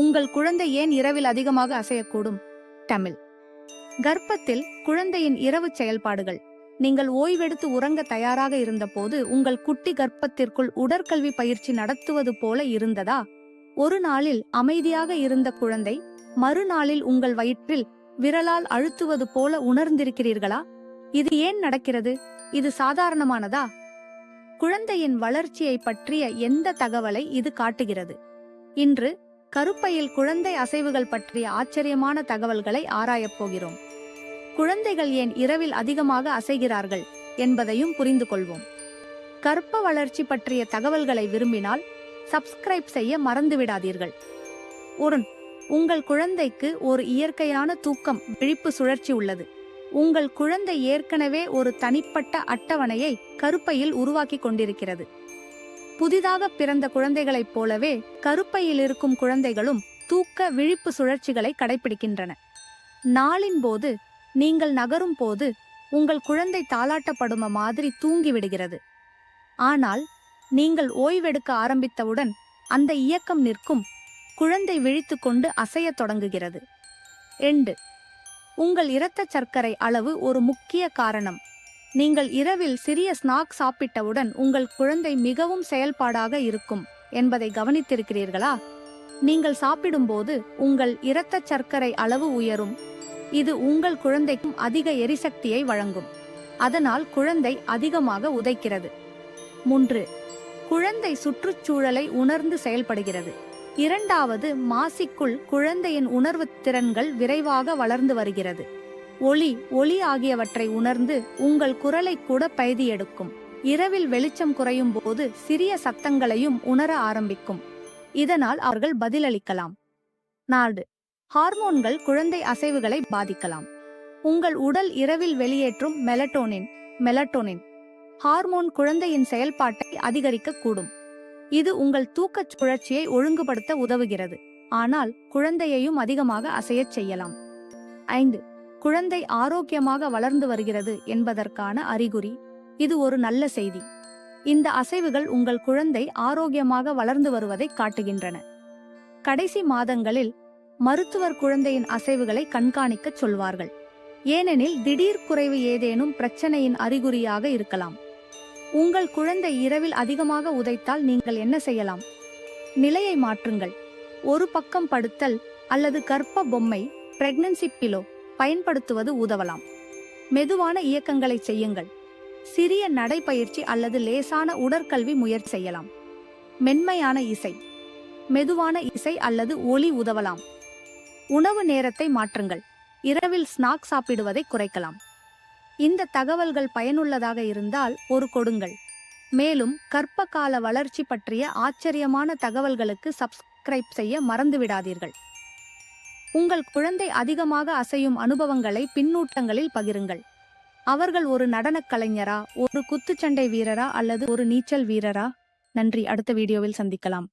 உங்கள் குழந்தை ஏன் இரவில் அதிகமாக அசையக்கூடும்? தமிழ். கர்ப்பத்தில் குழந்தையின் இரவு செயல்பாடுகள். நீங்கள் ஓய்வெடுத்து உறங்க தயாராக இருந்தபோது உங்கள் குட்டி கர்ப்பத்திற்குள் உடற்கல்வி பயிற்சி நடத்துவது போல இருந்ததா? ஒரு நாளில் அமைதியாக இருந்த குழந்தை மறுநாளில் உங்கள் வயிற்றில் விரலால் அழுத்துவது போல உணர்ந்திருக்கிறீர்களா? இது ஏன் நடக்கிறது? இது சாதாரணமானதா? குழந்தையின் வளர்ச்சியை பற்றிய எந்த தகவலை இது காட்டுகிறது? இன்று கருப்பையில் குழந்தை அசைவுகள் பற்றிய ஆச்சரியமான தகவல்களை ஆராயப் போகிறோம். குழந்தைகள் ஏன் இரவில் அதிகமாக அசைகிறார்கள் என்பதையும் புரிந்து கொள்வோம். கற்ப வளர்ச்சி பற்றிய தகவல்களை விரும்பினால் சப்ஸ்கிரைப் செய்ய மறந்துவிடாதீர்கள். ஒரு உங்கள் குழந்தைக்கு ஒரு இயற்கையான தூக்கம் விழிப்பு சுழற்சி உள்ளது. உங்கள் குழந்தை ஏற்கனவே ஒரு தனிப்பட்ட அட்டவணையை கருப்பையில் உருவாக்கி கொண்டிருக்கிறது. புதிதாக பிறந்த குழந்தைகளைப் போலவே கருப்பையில் இருக்கும் குழந்தைகளும் தூக்க விழிப்பு சுழற்சிகளை கடைபிடிக்கின்றன நாளின் போது நீங்கள் நகரும் போது உங்கள் குழந்தை தாளாட்டப்படும மாதிரி தூங்கிவிடுகிறது. ஆனால் நீங்கள் ஓய்வெடுக்க ஆரம்பித்தவுடன் அந்த இயக்கம் நிற்கும். குழந்தை விழித்துக்கொண்டு அசையத் தொடங்குகிறது. எண்டு உங்கள் இரத்தச் சர்க்கரை அளவு ஒரு முக்கிய காரணம். நீங்கள் இரவில் சிறிய ஸ்நாக் சாப்பிட்டவுடன் உங்கள் குழந்தை மிகவும் செயல்பாடாக இருக்கும் என்பதை கவனித்திருக்கிறீர்களா? நீங்கள் சாப்பிடும்போது உங்கள் இரத்தச் சர்க்கரை அளவு உயரும். இது உங்கள் குழந்தைக்கும் அதிக எரிசக்தியை வழங்கும். அதனால் குழந்தை அதிகமாக உதைக்கிறது. மூன்று குழந்தை சுற்றுச்சூழலை உணர்ந்து செயல்படுகிறது. இரண்டாவது மாசிக்குள் குழந்தையின் உணர்வு திறன்கள் விரைவாக வளர்ந்து வருகிறது. ஒளி ஒளி ஆகியவற்றை உணர்ந்து உங்கள் குரலை கூட பயதி எடுக்கும் இரவில் வெளிச்சம் குறையும் போது சிறிய சத்தங்களையும் உணர ஆரம்பிக்கும். இதனால் அவர்கள் பதிலளிக்கலாம். நாடு ஹார்மோன்கள் குழந்தை அசைவுகளை பாதிக்கலாம். உங்கள் உடல் இரவில் வெளியேற்றும் மெலட்டோனின் மெலட்டோனின். ஹார்மோன் குழந்தையின் செயல்பாட்டை அதிகரிக்கக்கூடும். இது உங்கள் தூக்கச் சுழற்சியை ஒழுங்குபடுத்த உதவுகிறது. ஆனால் குழந்தையையும் அதிகமாக அசையச் செய்யலாம். ஐந்து. குழந்தை ஆரோக்கியமாக வளர்ந்து வருகிறது என்பதற்கான அறிகுறி. இது ஒரு நல்ல செய்தி. இந்த அசைவுகள் உங்கள் குழந்தை ஆரோக்கியமாக வளர்ந்து வருவதை காட்டுகின்றன. கடைசி மாதங்களில் மருத்துவர் குழந்தையின் அசைவுகளை கண்காணிக்கச் சொல்வார்கள். ஏனெனில் திடீர் குறைவு ஏதேனும் பிரச்சனையின் அறிகுறியாக இருக்கலாம். உங்கள் குழந்தை இரவில் அதிகமாக உதைத்தால் நீங்கள் என்ன செய்யலாம்? நிலையை மாற்றுங்கள். ஒரு பக்கம் படுத்தல் அல்லது கர்ப்ப பொம்மை பிரெக்னன்சி பிலோ பயன்படுத்துவது உதவலாம். மெதுவான இயக்கங்களை செய்யுங்கள். சிறிய நடைப்பயிற்சி அல்லது லேசான உடற்கல்வி முயற்சி செய்யலாம். மென்மையான இசை. மெதுவான இசை அல்லது ஒலி உதவலாம். உணவு நேரத்தை மாற்றுங்கள். இரவில் ஸ்நாக் சாப்பிடுவதை குறைக்கலாம். இந்த தகவல்கள் பயனுள்ளதாக இருந்தால் ஒரு கொடுங்கள். மேலும் கற்பகால கால வளர்ச்சி பற்றிய ஆச்சரியமான தகவல்களுக்கு சப்ஸ்கிரைப் செய்ய மறந்துவிடாதீர்கள். உங்கள் குழந்தை அதிகமாக அசையும் அனுபவங்களை பின்னூட்டங்களில் பகிருங்கள். அவர்கள் ஒரு நடனக் கலைஞரா ஒரு குத்துச்சண்டை வீரரா அல்லது ஒரு நீச்சல் வீரரா? நன்றி. அடுத்த வீடியோவில் சந்திக்கலாம்.